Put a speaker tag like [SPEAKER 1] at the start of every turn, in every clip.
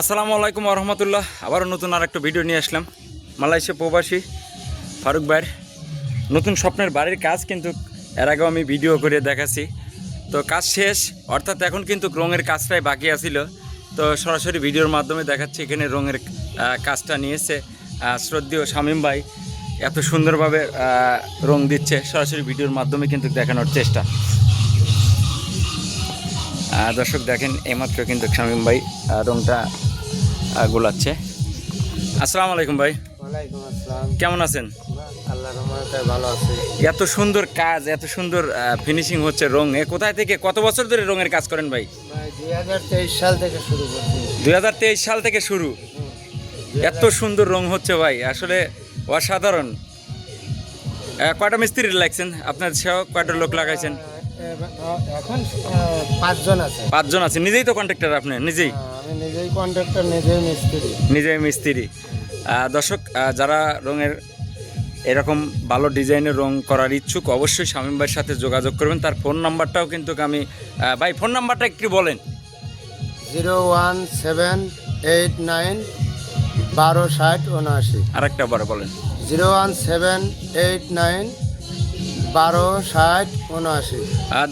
[SPEAKER 1] আসসালামু আলাইকুম রহমতুল্লাহ। আবারও নতুন আর একটা ভিডিও নিয়ে আসলাম। মালয়েশিয়া প্রবাসী ফারুক ভাইয়ের নতুন স্বপ্নের বাড়ির কাজ কিন্তু এর আগেও আমি ভিডিও করে দেখাচ্ছি। তো কাজ শেষ, অর্থাৎ এখন কিন্তু রঙের কাজটাই বাকি আছিল। তো সরাসরি ভিডিওর মাধ্যমে দেখাচ্ছি এখানে রঙের কাজটা নিয়েছে। শ্রদ্ধেয় শামীম ভাই এত সুন্দরভাবে রং দিচ্ছে। সরাসরি ভিডিওর মাধ্যমে কিন্তু দেখানোর চেষ্টা। দর্শক দেখেন এইমাত্র কিন্তু শামীম ভাই রংটা গোলাচ্ছে। আসসালামু আলাইকুম ভাই। কেমন আছেন?
[SPEAKER 2] ভালো
[SPEAKER 1] এত সুন্দর কাজ এত সুন্দর ফিনিশিং হচ্ছে রং এ কোথায় থেকে কত বছর ধরে রঙের কাজ করেন ভাই?
[SPEAKER 2] ভাই দুই হাজার তেইশ সাল থেকে শুরু
[SPEAKER 1] সাল থেকে শুরু। এত সুন্দর রং হচ্ছে ভাই আসলে অসাধারণ। কয়টা মিস্ত্রি লাগছেন? আপনার সহ কয়টা লোক লাগাইছেন?
[SPEAKER 2] এখন পাঁচজন আছে।
[SPEAKER 1] পাঁচজন আছে। নিজেই তো কন্ট্রাক্টর আপনি নিজেই?
[SPEAKER 2] আহ, আমি নিজেই কন্ট্রাক্টর নিজেই মিস্ত্রি।
[SPEAKER 1] নিজেই মিস্ত্রি। দর্শক যারা রঙের এরকম ভালো ডিজাইনের রং করার ইচ্ছুক অবশ্যই শামীম ভাইয়ের সাথে যোগাযোগ করবেন। তার ফোন নাম্বারটাও কিন্তু আমি ভাই ফোন নাম্বারটা একটু বলেন।
[SPEAKER 2] Zero one seven eight nine বারো ষাট উনআশি।
[SPEAKER 1] আরেকটা বার বলেন।
[SPEAKER 2] Zero one seven eight nine বারো ষাট উনআশি।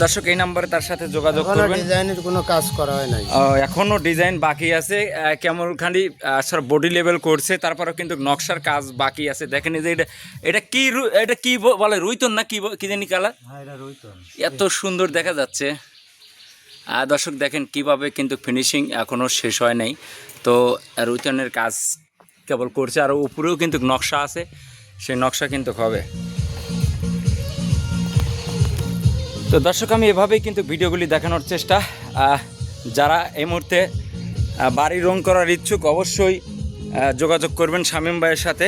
[SPEAKER 1] দর্শক এই নাম্বারে তার সাথে যোগাযোগ করবেন।
[SPEAKER 2] ডিজাইনের কোনো কাজ করা হয় নাই।
[SPEAKER 1] এখনও ডিজাইন বাকি আছে। কেমন খালি স্যার বডি লেভেল করছে তারপরেও কিন্তু নকশার কাজ বাকি আছে। দেখেন যে এটা এটা কি এটা কি বলে রুইতন না কি কি জানি কালার?
[SPEAKER 2] হ্যাঁ
[SPEAKER 1] এত সুন্দর দেখা যাচ্ছে। আর দর্শক দেখেন কীভাবে কিন্তু ফিনিশিং এখনও শেষ হয় নাই। তো রুইতনের কাজ কেবল করছে আর উপরেও কিন্তু নকশা আছে। সেই নকশা কিন্তু হবে। তো দর্শক, আমি এভাবেই কিন্তু ভিডিওগুলি দেখানোর চেষ্টা। যারা এই মুহূর্তে বাড়ি রং করার ইচ্ছুক, অবশ্যই যোগাযোগ করবেন শামীম ভাইয়ের সাথে।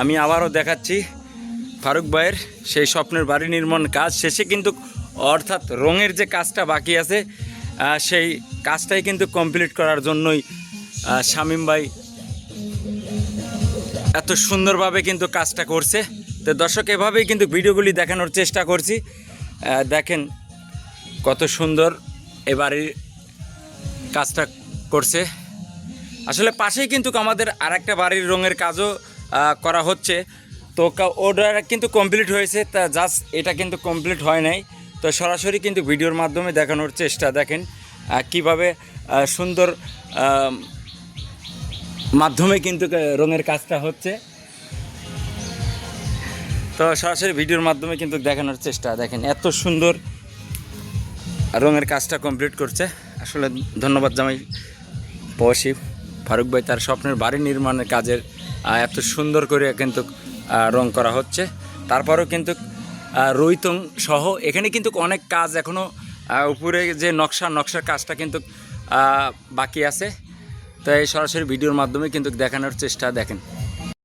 [SPEAKER 1] আমি আবারও দেখাচ্ছি ফারুক ভাইয়ের সেই স্বপ্নের বাড়ি নির্মাণ কাজ শেষে কিন্তু, অর্থাৎ রঙের যে কাজটা বাকি আছে সেই কাজটাই কিন্তু কমপ্লিট করার জন্যই শামীম ভাই এত সুন্দরভাবে কিন্তু কাজটা করছে। তো দর্শক, এভাবেই কিন্তু ভিডিওগুলি দেখানোর চেষ্টা করছি। দেখেন কত সুন্দর এ বাড়ির কাজটা করছে। আসলে পাশেই কিন্তু আমাদের আর একটা বাড়ির রঙের কাজও করা হচ্ছে। তো ওটা কিন্তু কমপ্লিট হয়েছে, তা জাস্ট এটা কিন্তু কমপ্লিট হয় নাই। তো সরাসরি কিন্তু ভিডিওর মাধ্যমে দেখানোর চেষ্টা দেখেন কীভাবে সুন্দর মাধ্যমে কিন্তু রঙের কাজটা হচ্ছে। তো সরাসরি ভিডিওর মাধ্যমে কিন্তু দেখানোর চেষ্টা। দেখেন, এত সুন্দর রঙের কাজটা কমপ্লিট করছে। আসলে ধন্যবাদ জামাই পশি ফারুক ভাই, তার স্বপ্নের বাড়ি নির্মাণের কাজের এত সুন্দর করে কিন্তু রং করা হচ্ছে। তারপরেও কিন্তু রৈতং সহ এখানে কিন্তু অনেক কাজ এখনও উপরে যে নকশা, নকশার কাজটা কিন্তু বাকি আছে। তাই সরাসরি ভিডিওর মাধ্যমে কিন্তু দেখানোর চেষ্টা, দেখেন।